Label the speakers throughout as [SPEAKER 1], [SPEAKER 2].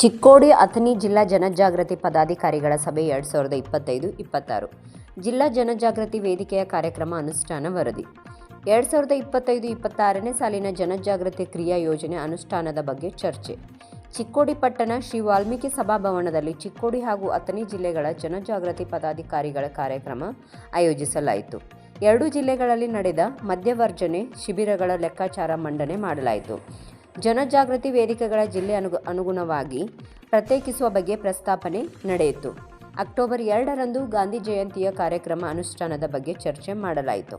[SPEAKER 1] ಚಿಕ್ಕೋಡಿ ಅಥಣಿ ಜಿಲ್ಲಾ ಜನಜಾಗೃತಿ ಪದಾಧಿಕಾರಿಗಳ ಸಭೆ ಎರಡು ಸಾವಿರದ ಇಪ್ಪತ್ತೈದು, ಇಪ್ಪತ್ತಾರು. ಜಿಲ್ಲಾ ಜನಜಾಗೃತಿ ವೇದಿಕೆಯ ಕಾರ್ಯಕ್ರಮ ಅನುಷ್ಠಾನ ವರದಿ. ಎರಡು ಸಾವಿರದ ಇಪ್ಪತ್ತೈದು, ಇಪ್ಪತ್ತಾರನೇ ಸಾಲಿನ ಜನಜಾಗೃತಿ ಕ್ರಿಯಾ ಯೋಜನೆ ಅನುಷ್ಠಾನದ ಬಗ್ಗೆ ಚರ್ಚೆ. ಚಿಕ್ಕೋಡಿ ಪಟ್ಟಣ ಶ್ರೀ ವಾಲ್ಮೀಕಿ ಸಭಾಭವನದಲ್ಲಿ ಚಿಕ್ಕೋಡಿ ಹಾಗೂ ಅಥಣಿ ಜಿಲ್ಲೆಗಳ ಜನಜಾಗೃತಿ ಪದಾಧಿಕಾರಿಗಳ ಕಾರ್ಯಕ್ರಮ ಆಯೋಜಿಸಲಾಯಿತು. ಎರಡೂ ಜಿಲ್ಲೆಗಳಲ್ಲಿ ನಡೆದ ಮದ್ಯವರ್ಜನೆ ಶಿಬಿರಗಳ ಲೆಕ್ಕಾಚಾರ ಮಂಡನೆ ಮಾಡಲಾಯಿತು. ಜನಜಾಗೃತಿ ವೇದಿಕೆಗಳ ಜಿಲ್ಲೆ ಅನುಗು, ಅನುಗುಣವಾಗಿ ಪ್ರತ್ಯೇಕಿಸುವ ಬಗ್ಗೆ ಪ್ರಸ್ತಾಪನೆ ನಡೆಯಿತು. ಅಕ್ಟೋಬರ್ ಎರಡರಂದು ಗಾಂಧಿ ಜಯಂತಿಯ ಕಾರ್ಯಕ್ರಮ ಅನುಷ್ಠಾನದ ಬಗ್ಗೆ ಚರ್ಚೆ ಮಾಡಲಾಯಿತು.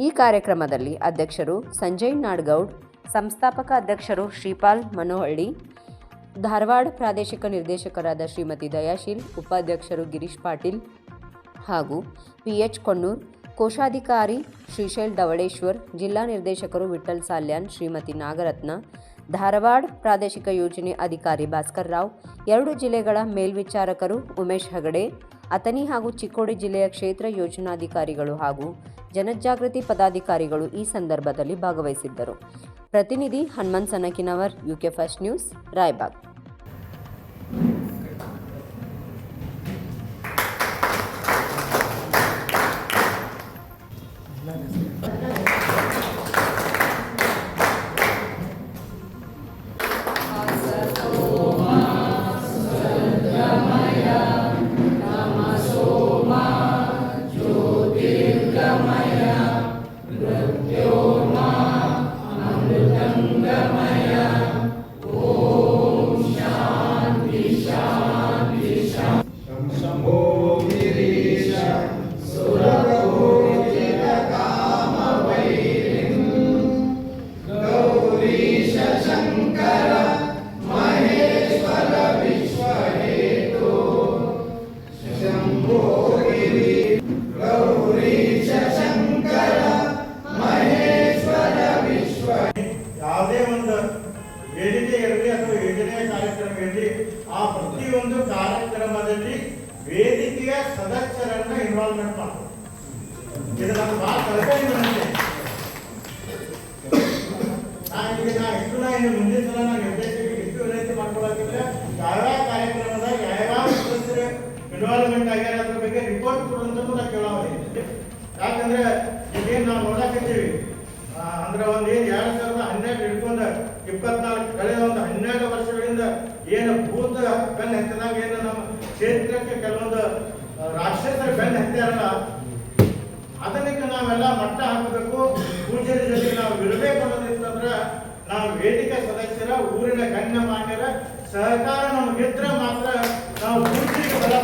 [SPEAKER 1] ಈ ಕಾರ್ಯಕ್ರಮದಲ್ಲಿ ಅಧ್ಯಕ್ಷರು ಸಂಜಯ್ ನಾಡ್ಗೌಡ್, ಸಂಸ್ಥಾಪಕ ಅಧ್ಯಕ್ಷರು ಶ್ರೀಪಾಲ್ ಮನೋಹಳ್ಳಿ, ಧಾರವಾಡ ಪ್ರಾದೇಶಿಕ ನಿರ್ದೇಶಕರಾದ ಶ್ರೀಮತಿ ದಯಾಶೀಲ್, ಉಪಾಧ್ಯಕ್ಷರು ಗಿರೀಶ್ ಪಾಟೀಲ್ ಹಾಗೂ ಪಿ ಎಚ್ ಕೊಣ್ಣೂರ್ ಕೋಶಾಧಿಕಾರಿ ಶ್ರೀಶೈಲ್ ಧವಳೇಶ್ವರ್, ಜಿಲ್ಲಾ ನಿರ್ದೇಶಕರು ವಿಠಲ್ ಸಾಲ್ಯಾನ್, ಶ್ರೀಮತಿ ನಾಗರತ್ನ, ಧಾರವಾಡ ಪ್ರಾದೇಶಿಕ ಯೋಜನೆ ಅಧಿಕಾರಿ ಭಾಸ್ಕರ್ ರಾವ್, ಎರಡು ಜಿಲ್ಲೆಗಳ ಮೇಲ್ವಿಚಾರಕರು ಉಮೇಶ್ ಹೆಗಡೆ, ಅಥಣಿ ಹಾಗೂ ಚಿಕ್ಕೋಡಿ ಜಿಲ್ಲೆಯ ಕ್ಷೇತ್ರ ಯೋಜನಾಧಿಕಾರಿಗಳು ಹಾಗೂ ಜನಜಾಗೃತಿ ಪದಾಧಿಕಾರಿಗಳು ಈ ಸಂದರ್ಭದಲ್ಲಿ ಭಾಗವಹಿಸಿದ್ದರು. ಪ್ರತಿನಿಧಿ Hanumanth Sanakinavar, UK first news, Raybag.
[SPEAKER 2] ಯಾವುದೇ ಒಂದು ವೇದಿಕೆ ಇರಲಿ ಅಥವಾ ಯೋಜನೆಯ ಕಾರ್ಯಕ್ರಮ ಇರಲಿ ಆ ಪ್ರತಿಯೊಂದು ಕಾರ್ಯಕ್ರಮದಲ್ಲಿ ವೇದಿಕೆಯ ಸದಸ್ಯರನ್ನ ಇನ್ವಾಲ್ವ್ಮೆಂಟ್ ಮಾಡಬೇಕು. ಇದು ನಾನು ನಾ ಮುಂದಿನ ಸಲ ನಾನು ನಿರ್ದೇಶಕರಿಗೆ ಇಷ್ಟು ವಿನಂತಿ ಯಾವ ಯಾವ್ಯಾವ ಕಾರ್ಯಕ್ರಮದಾಗ ಯಾವ ಸದಸ್ಯರು ಇನ್ವಾಲ್ವ್ಮೆಂಟ್ ಆಗ್ಯಾರ ಅದ್ರ ಬಗ್ಗೆ ರಿಪೋರ್ಟ್ ಕೊಡುವಂಥದ್ದು ನಾ ಕೇಳೋದಿಲ್ಲ ಯಾಕಂದ್ರೆ ಈಗೇನು ನಾವು ನೋಡಕತ್ತೀವಿ. ಅಂದ್ರೆ ಒಂದೇನು ಎರಡು ಹನ್ನೆರಡು ಹಿಡ್ಕೊಂಡು ಇಪ್ಪತ್ನಾಲ್ಕು, ಕಳೆದ ಒಂದು ಹನ್ನೆರಡು ವರ್ಷಗಳಿಂದ ಏನು ಭೂತ ಬೆನ್ನ ಹತ್ತಿದಾಗ ಏನು ನಮ್ಮ ಕ್ಷೇತ್ರಕ್ಕೆ ಕೆಲವೊಂದು ರಾಕ್ಷಸರ ಬೆನ್ನ ಹತ್ಯಾರಲ್ಲ ಅದಕ್ಕೆ ನಾವೆಲ್ಲ ಮಟ್ಟ ಹಾಕಬೇಕು. ಪೂಜೆ ಜೊತೆ ನಾವು ಇರಬೇಕು ಅನ್ನೋದಿತ್ತಂದ್ರೆ ನಾವು ವೇದಿಕೆ ಸದಸ್ಯರ, ಊರಿನ ಗಣ್ಯ ಮಾನ್ಯರ ಸಹಕಾರ ನಮಗಿದ್ರೆ ಮಾತ್ರ ನಾವು ಪೂಜೆಗೆ ಬಲ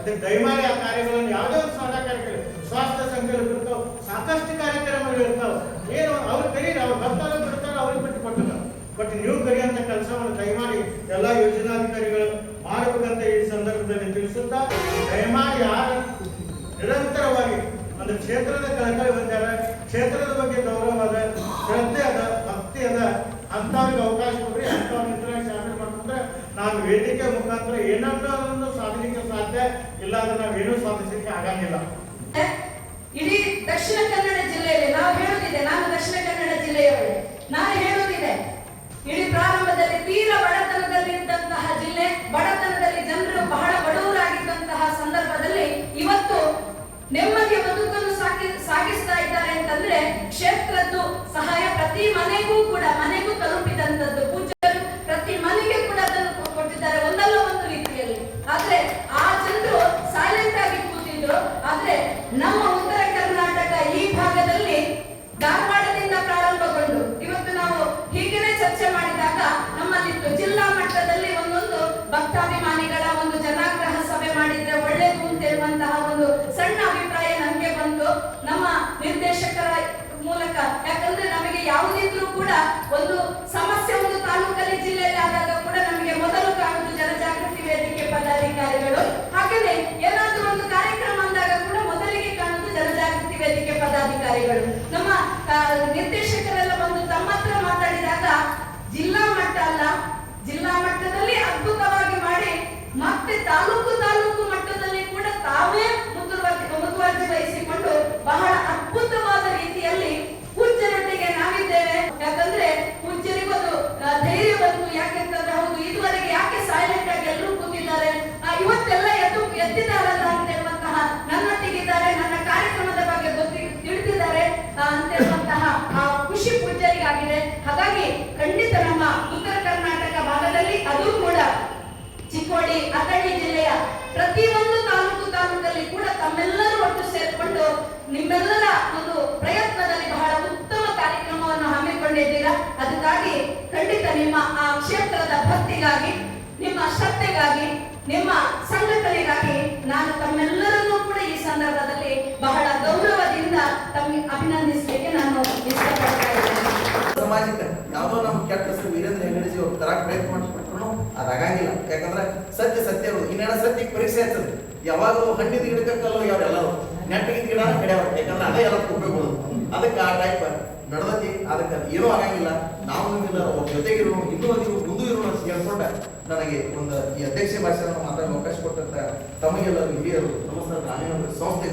[SPEAKER 2] ಅದಕ್ಕೆ ದಯಮಾಡಿ ಆ ಕಾರ್ಯಗಳನ್ನು ಯಾವುದೇ ಒಂದು ಸಣ್ಣ ಕಾರ್ಯಕ್ರಮ ಸ್ವಾಸ್ಥ್ಯ ಸಂಘಗಳು ಬಿಡ್ತಾವೆ ಸಾಕಷ್ಟು ಕಾರ್ಯಕ್ರಮಗಳು ಇರ್ತಾವೆ. ಏನು ಅವ್ರು ಕರೀರಿ, ಅವ್ರು ಬರ್ತಾರ ಬಿಡ್ತಾರ ಅವ್ರಿಗೆ ಬಿಟ್ಟು ಕೊಟ್ಟಿಲ್ಲ. ಬಟ್ ನೀವು ಕರೆಯುವಂತ ಕೆಲಸವನ್ನು ದಯಮಾಡಿ ಎಲ್ಲ ಯೋಜನಾಧಿಕಾರಿಗಳು ಮಾಡಬೇಕಂತ ಈ ಸಂದರ್ಭದಲ್ಲಿ ತಿಳಿಸುತ್ತಾ, ದಯಮಾಡಿ ಯಾರು ನಿರಂತರವಾಗಿ ಒಂದು ಕ್ಷೇತ್ರದ ಕಳಕಳಿ ಬಂದಾರ ಕ್ಷೇತ್ರದ ಬಗ್ಗೆ ಗೌರವ ಅದ ಶ್ರದ್ಧೆ ಅದ ಭಕ್ತಿ ಅದ ಅಂತವ್ರಿಗೆ ಅವಕಾಶ ಕೊಡ್ರಿ ಅಂತವ್ರ ಇದ್ರಾಗ ಶಾಮೀಲ್ ನಾವು ವೇದಿಕೆ ಮುಖಾಂತರ ಏನನ್ನೋ ಸಾಧಲಿಕ್ಕೆ ಸಾಧ್ಯ, ಇಲ್ಲ ಅಂದ್ರೆ ನಾವೇನೂ ಸಾಧಿಸಲಿಕ್ಕೆ ಆಗಂಗಿಲ್ಲ.
[SPEAKER 3] ಇಡೀ ದಕ್ಷಿಣ ಕನ್ನಡ ಜಿಲ್ಲೆಯಲ್ಲಿ, ನಾವು ಹೇಳುತ್ತಿದ್ದೆ ನಾನು ದಕ್ಷಿಣ ಕನ್ನಡ ಜಿಲ್ಲೆಯವರು ನಾನು ಹೇಳುತ್ತಿದೆ ಪದಾಧಿಕಾರಿಗಳು ನಮ್ಮ ನಿರ್ದೇಶಕರೆಲ್ಲ ಬಂದು ತಮ್ಮ ಹತ್ರ ಮಾತಾಡಿದಾಗ ಜಿಲ್ಲಾ ಮಟ್ಟ ಅಲ್ಲ, ಜಿಲ್ಲಾ ಮಟ್ಟದಲ್ಲಿ ಅದ್ಭುತವಾಗಿ ಮಾಡಿ ಮತ್ತೆ ತಾಲೂಕು ಚಿಕ್ಕೋಡಿ ಅಥಣಿ ಜಿಲ್ಲೆಯ ಪ್ರತಿಯೊಂದು ತಾಲೂಕು ತಾಲೂಕಲ್ಲಿ ಕೂಡ ತಮ್ಮೆಲ್ಲರೂ ಒಟ್ಟು ಸೇರಿಕೊಂಡು ನಿಮ್ಮೆಲ್ಲರ ಒಂದು ಪ್ರಯತ್ನದಲ್ಲಿ ಬಹಳ ಉತ್ತಮ ಕಾರ್ಯಕ್ರಮವನ್ನು ಹಮ್ಮಿಕೊಂಡಿದ್ದೀರಾ? ಅದಕ್ಕಾಗಿ ಖಂಡಿತ ನಿಮ್ಮ ಆ ಕ್ಷೇತ್ರದ ಭಕ್ತಿಗಾಗಿ, ನಿಮ್ಮ ಶ್ರದ್ಧೆಗಾಗಿ ನಿಮ್ಮ ಸಂಘಟನೆಗಾಗಿ ನಾನು ತಮ್ಮೆಲ್ಲರನ್ನೂ ಕೂಡ ಈ ಸಂದರ್ಭದಲ್ಲಿ ಬಹಳ ಗೌರವದಿಂದ ತಮಗೆ ಅಭಿನಂದಿಸಲಿಕ್ಕೆ ನಾನು ಇಷ್ಟಪಡ್ತಾ ಇದ್ದೇನೆ.
[SPEAKER 4] ಸಮಾಜಕ್ಕೆ ಯಾವುದೋ ನಮ್ಮ ಕೆಟ್ಟ ವೀರೇಂದ್ರ ಹೆಗಡೆಜಿ ಅವ್ರು ತರಕ್ ಪ್ರಯತ್ನ ಮಾಡಿಸ್ಬಿಟ್ರು ಅದಾಗಂಗಿಲ್ಲ. ಯಾಕಂದ್ರೆ ಸತ್ಯ ಸತ್ಯ ಇನ್ನೇನ ಸತ್ಯ ಪರೀಕ್ಷೆ ಆಯ್ತದ. ಯಾವಾಗ ಹಣ್ಣಿದ ಗಿಡಕ್ಕಲ್ಲೋ ಕಲ್ಲು ಯಾರು ಎಲ್ಲರೂ ನೆಟ್ಟಿಗಿದ ಗಿಡ ಕಡಿಯವ ಯಾಕಂದ್ರೆ ಅದೇ ಎಲ್ಲ ಉಪಯೋಗ ಅದಕ್ಕೆ ಆ ಟೈಪ್ ನಡೆದತಿ. ಅದಕ್ಕೆ ಏನೂ ಆಗಂಗಿಲ್ಲ. ನಾವು ಇಲ್ಲ ಅವ್ರ ಜೊತೆಗಿರೋ ಇನ್ನೂ ನೀವು ಮುಂದೂ ಇರೋಣ ಅಂತ ಹೇಳ್ಕೊಂಡ. ನನಗೆ ಒಂದು ಈ ಅಧ್ಯಕ್ಷ ಭಾಷಣ ಮಾತಾಡಲು ಅವಕಾಶ ಕೊಟ್ಟಂತ ತಮಗೆಲ್ಲರೂ ಹಿರಿಯರು, ನಮಸ್ಕಾರ. ಗ್ರಾಮೀಣ ಸಂಸ್ಥೆ